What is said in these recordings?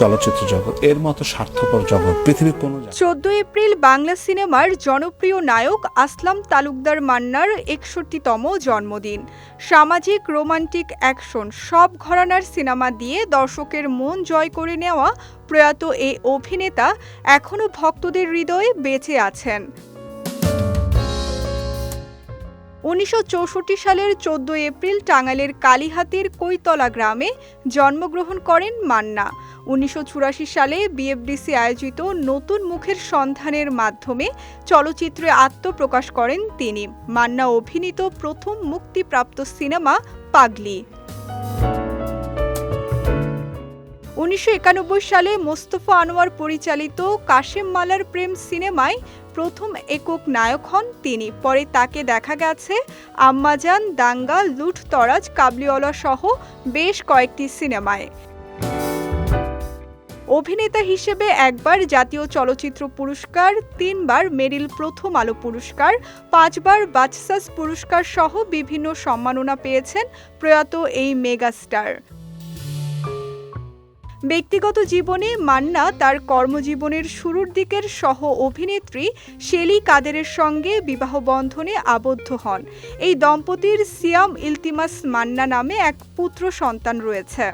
চলচ্চিত্র জগৎ, এর মতো স্বার্থপর জগৎ, পৃথিবীর কোনো চোদ্দ এপ্রিল বাংলা সিনেমার জনপ্রিয় নায়ক আসলাম তালুকদার মান্নার একষট্টিতম জন্মদিন। সামাজিক রোমান্টিক অ্যাকশন, সব ঘরানার সিনেমা দিয়ে দর্শকের মন জয় করে নেওয়া প্রয়াত এই অভিনেতা এখনও ভক্তদের হৃদয়ে বেঁচে আছেন। উনিশশো চৌষট্টি সালের চোদ্দ এপ্রিল টাঙ্গাইলের কালীহাতির কৈতলা গ্রামে জন্মগ্রহণ করেন মান্না। উনিশশো চুরাশি সালে বিএফডিসি আয়োজিত নতুন মুখের সন্ধানের মাধ্যমে চলচ্চিত্রে আত্মপ্রকাশ করেন তিনি। মান্না অভিনীত প্রথম মুক্তিপ্রাপ্ত সিনেমা পাগলি। উনিশশো একানব্বই সালে মোস্তফা আনোয়ার পরিচালিত কাশেম মালার প্রেম সিনেমায় প্রথম একক নায়ক হন তিনি। পরে তাকে দেখা গেছে আম্মাজান, দাঙ্গা লুট তরাজ, কাবলিওয়ালা সহ বেশ কয়েকটি সিনেমায়। অভিনেতা হিসেবে একবার জাতীয় চলচ্চিত্র পুরস্কার, তিনবার মেরিল প্রথম আলো পুরস্কার, পাঁচবার বাচসাস পুরস্কার সহ বিভিন্ন সম্মাননা পেয়েছেন প্রয়াত এই মেগাস্টার। ব্যক্তিগত জীবনে মান্না তার কর্মজীবনের শুরুর দিকের সহ অভিনেত্রী শেলি কাদেরের সঙ্গে বিবাহ বন্ধনে আবদ্ধ হন। এই দম্পতির সিয়াম ইলতিমাস মান্না নামে এক পুত্র সন্তান রয়েছে।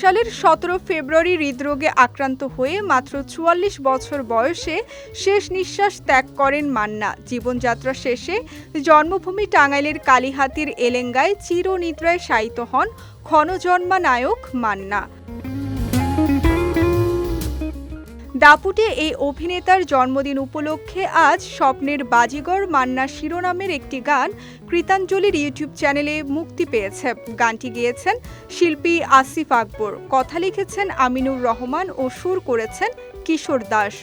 সালের সতেরো ফেব্রুয়ারি হৃদরোগে আক্রান্ত হয়ে মাত্র চুয়াল্লিশ বছর বয়সে শেষ নিঃশ্বাস ত্যাগ করেন মান্না। জীবনযাত্রা শেষে জন্মভূমি টাঙ্গাইলের কালীহাতির এলেঙ্গায় চিরনিদ্রায় শায়িত হন ক্ষণজন্মা নায়ক মান্না। দাপুটে এই অভিনেতার জন্মদিন উপলক্ষে আজ স্বপ্নের বাজিগর মান্না শিরোনামের একটি গান কৃতাঞ্জলির ইউটিউব চ্যানেলে মুক্তি পেয়েছে। গানটি গিয়েছেন শিল্পী আসিফ আকবর। কথা লিখেছেন আমিনুর রহমান ও সুর করেছেন কিশোর দাস।